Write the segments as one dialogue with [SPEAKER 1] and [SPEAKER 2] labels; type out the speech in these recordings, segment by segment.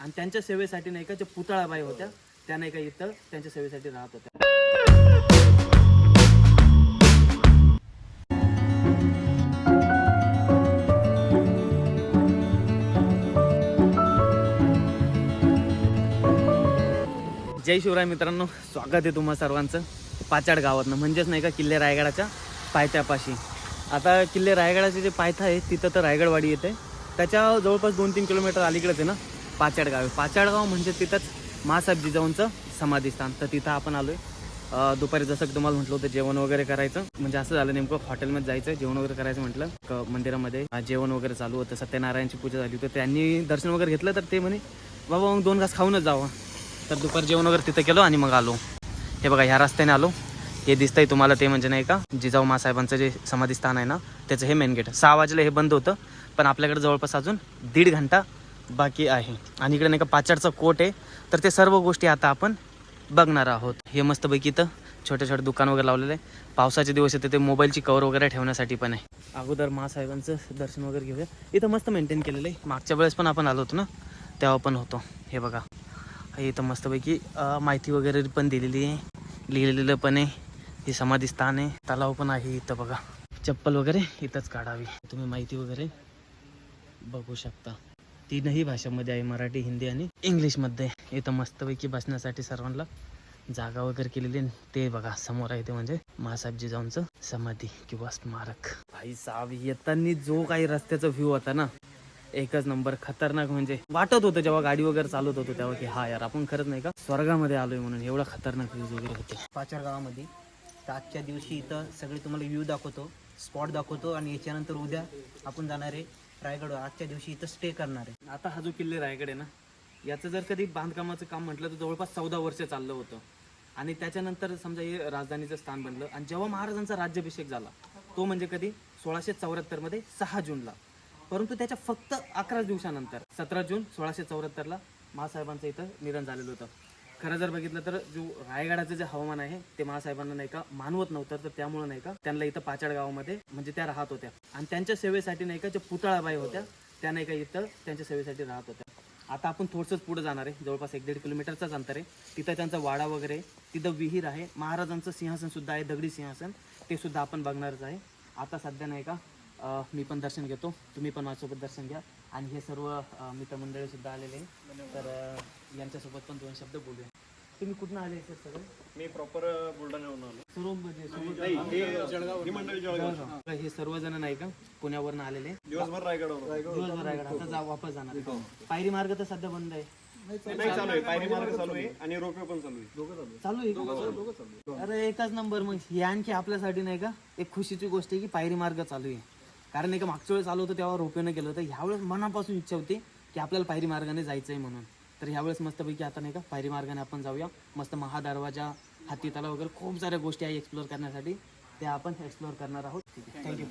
[SPEAKER 1] आणि त्यांच्या सेवेसाठी नाही का ज्या पुतळाबाई होत्या त्या नाही का इथं त्यांच्या सेवेसाठी राहत होत्या. जय शिवराय मित्रांनो स्वागत आहे तुम्हा सर्वांचं पाचाड गावातनं म्हणजेच नाही का किल्ले रायगडाच्या पायथ्यापाशी. आता किल्ले रायगडाचे जे पायथा आहे तिथं तर रायगडवाडी येते. त्याच्या जवळपास दोन तीन किलोमीटर अलीकडेच आहे ना? पाचाड गाव आहे पाचाड गाव म्हणजे तिथंच महासाहेब जिजाऊंचं समाधीस्थान. तर तिथं आपण आलोय. आहे दुपारी जसं की तुम्हाला म्हटलं होतं जेवण वगैरे करायचं. म्हणजे असं झालं नेमकं हॉटेलमध्ये जायचं जेवण वगैरे करायचं म्हटलं. मंदिरामध्ये. जेवण वगैरे चालू होतं. सत्यनारायणची पूजा झाली होती. त्यांनी दर्शन वगैरे घेतलं तर ते म्हणे बाबा मग दोन घास खाऊनच जावं. तर दुपार जेवण वगैरे तिथं केलं आणि मग आलो. हे बघा ह्या रस्त्याने आलो. हे दिसतंय तुम्हाला ते म्हणजे नाही का जिजाऊ मासाहेबांचं जे समाधी स्थान आहे ना त्याचं हे मेन गेट सहा वाजेला हे बंद होतं. पण आपल्याकडे जवळपास अजून दीड घंटा बाकी आहे. आणि इकडे नाही का पाचाडचं कोट आहे. तर ते सर्व गोष्टी आता आपण बघणार आहोत. हे मस्तपैकी इथं छोटे छोटे दुकान वगैरे लावलेलं आहे. पावसाचे दिवस येते ते मोबाईलची कवर वगैरे ठेवण्यासाठी पण आहे. अगोदर मासाहेबांचं दर्शन वगैरे घेऊया. इथं मस्त मेंटेन केलेलं आहे. मागच्या वेळेस पण आपण आलो होतो ना? तेव्हा पण होतो. हे बघा. इथं मस्तपैकी माहिती वगैरे पण दिलेली आहे. लिहिलेलं पण आहे. हे समाधी स्थान आहे. तलाव पण आहे इथं बघा. चप्पल वगैरे इथंच काढावी. तुम्ही माहिती वगैरे बघू शकता. तीनही भाषामध्ये आहे. मराठी हिंदी आणि इंग्लिशमध्ये. इथं मस्तपैकी बसण्यासाठी सर्वांना जागा वगैरे केलेली आहे. ते बघा समोर आहे ते म्हणजे मासाहेब जिजाऊंचं समाधी किंवा स्मारक. भाई साहेब येताना जो काही रस्त्याचा व्ह्यू होता ना एकच नंबर खतरनाक म्हणजे. वाटत होतं जेव्हा गाडी वगैरे चालत होतो तेव्हा की हा यार आपण खरंच नाही का स्वर्गामध्ये आलोय म्हणून. एवढा खतरनाक व्ह्यूज वगैरे होते.
[SPEAKER 2] पाचर गावामध्ये. तर आजच्या दिवशी इथं सगळे तुम्हाला व्ह्यू दाखवतो स्पॉट दाखवतो आणि याच्यानंतर उद्या आपण जाणार आहे रायगड आजच्या दिवशी इथं स्टे करणार आहे.
[SPEAKER 1] आता हा जो किल्ले रायगड आहे ना याचं जर कधी बांधकामाचं काम म्हटलं तर जवळपास चौदा वर्ष चाललं होतं. आणि त्याच्यानंतर समजा हे राजधानीचं स्थान बनलं. आणि जेव्हा महाराजांचा राज्याभिषेक झाला तो म्हणजे कधी सोळाशे चौऱ्याहत्तरमध्ये सहा जूनला. परंतु त्याच्या फक्त अकरा दिवसानंतर सतरा जून सोळाशे चौऱ्याहत्तरला महासाहेबांचं इथं निधन झालेलं होतं. खरं जर बघितलं तर जो रायगडाचं जे हवामान आहे ते महासाहेबांना नाही का मानवत नव्हतं तर त्यामुळे नाही का त्यांना इथं पाचाड गावामध्ये म्हणजे त्या राहत होत्या. आणि त्यांच्या सेवेसाठी नाही का ज्या पुतळाबाई होत्या त्या नाही का इथं त्यांच्या सेवेसाठी राहत होत्या. आता आपण थोडंसंच पुढे जाणार आहे. जवळपास एक दीड किलोमीटरचाच अंतर आहे. तिथं त्यांचा वाडा वगैरे तिथं विहीर आहे. महाराजांचं सिंहासन सुद्धा आहे. दगडी सिंहासन. ते सुद्धा आपण बघणारच आहे. आता सध्या नाही का मी पण दर्शन घेतो. तुम्ही पण माझ्यासोबत दर्शन घ्या. आणि हे सर्व अं, मित्रमंडळी सुद्धा आलेले तर यांच्यासोबत पण दोन शब्द बोलूया. तुम्ही कुठून आले सर सगळे?
[SPEAKER 3] मी प्रॉपर बुलढाण्याहून आलो.
[SPEAKER 1] सर्व म्हणजे सोबत-
[SPEAKER 3] ही.
[SPEAKER 1] हे. सर्वजण नाही का पुण्यावरून आलेले?
[SPEAKER 3] दिवसभर रायगडवर
[SPEAKER 1] दिवसभर रायगड. आता जा वापस जाणार. आहे. पायरी मार्ग तर सध्या बंद आहे.
[SPEAKER 3] नाही चालू आहे. पायरी मार्ग चालू आहे आणि रोपवे पण चालू आहे.
[SPEAKER 1] चालू आहे. का? अरे एकच नंबर मग. ही आणखी आपल्यासाठी नाही का एक खुशीची गोष्ट आहे की पायरी मार्ग चालू आहे. कारण एका मागच्या वेळेस आलो होतो तेव्हा रोपेनं गेलो होतं. ह्यावेळेस मनापासून इच्छा होती की आपल्याला पायरी मार्गाने जायचं आहे म्हणून. तर ह्यावेळेस मस्तपैकी आता नाही का पायरी मार्गाने आपण जाऊया. मस्त महादरवाजा हाती तलाव वगैरे खूप साऱ्या गोष्टी आहे एक्सप्लोर करण्यासाठी. त्या आपण एक्सप्लोर करणार आहोत. ठीक आहे. थँक्यू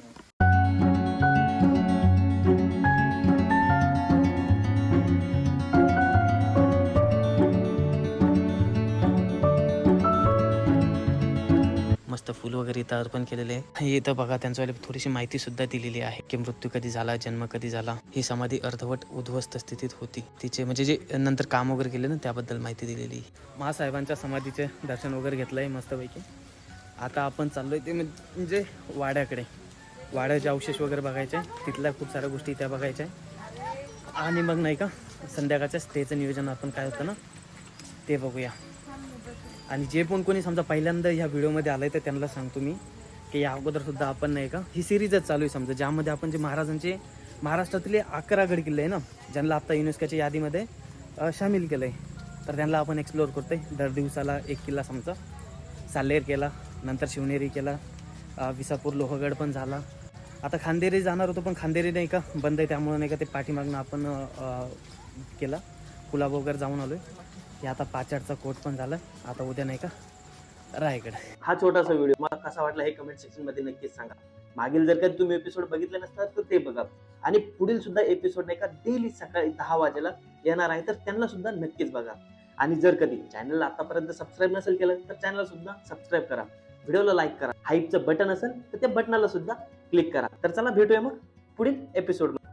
[SPEAKER 1] मस्त फुल वगैरे इथं अर्पण केलेले आहे. इथं बघा त्यांच्यावाले थोडीशी माहिती सुद्धा दिलेली आहे की मृत्यू कधी झाला जन्म कधी झाला ही समाधी अर्धवट उद्ध्वस्त स्थितीत होती. तिचे म्हणजे जे नंतर काम वगैरे केले ना त्याबद्दल माहिती दिलेली महासाहेबांच्या समाधीचे दर्शन वगैरे घेतलंय मस्तपैकी. आता आपण चाललोय ते म्हणजे वाड्याकडे. वाड्याचे अवशेष वगैरे बघायचे तिथल्या खूप साऱ्या गोष्टी त्या बघायच्या आणि मग नाही का संध्याकाळच्या स्टेचं नियोजन आपण काय होतं ना ते बघूया. आणि जे पण कोणी समजा पहिल्यांदा ह्या व्हिडिओमध्ये आलंय तर त्यांना सांगतो मी की या अगोदर सुद्धा आपण नाही का ही सिरीजच चालू आहे समजा ज्यामध्ये आपण जे महाराजांचे महाराष्ट्रातले अकरा गड किल्ले आहे ना ज्यांना आता युनेस्कोच्या यादीमध्ये सामील केलं आहे तर त्यांना आपण एक्सप्लोअर करतोय. दर दिवसाला एक किल्ला समजा साल्लेर केला नंतर शिवनेरी केला विसापूर लोहगड पण झाला. आता खांदेरी जाणार होतो पण खांदेरी नाही का बंद आहे त्यामुळे नाही का ते पाठीमागनं आपण केला. कुलाब वगैरे जाऊन आलोय. हे आता पाचाडचा कोट पण झाला. आता उद्या नाही का? रायगड
[SPEAKER 2] हा छोटासा व्हिडिओ. मला कसा वाटला हे कमेंट सेक्शनमध्ये नक्कीच सांगा. मागील जर का तुम्ही एपिसोड बघितले नसतात तर ते बघा. आणि पुढील सुद्धा एपिसोड नाही का डेली सकाळी दहा वाजेला येणार आहे तर त्यांना सुद्धा नक्कीच बघा. आणि जर कधी चॅनलला आतापर्यंत सबस्क्राईब नसेल केलं तर चॅनलला सुद्धा सबस्क्राईब करा. व्हिडिओला लाईक करा. हाईपचं बटन असेल तर त्या बटनाला सुद्धा क्लिक करा. तर चला भेटूया मग पुढील एपिसोड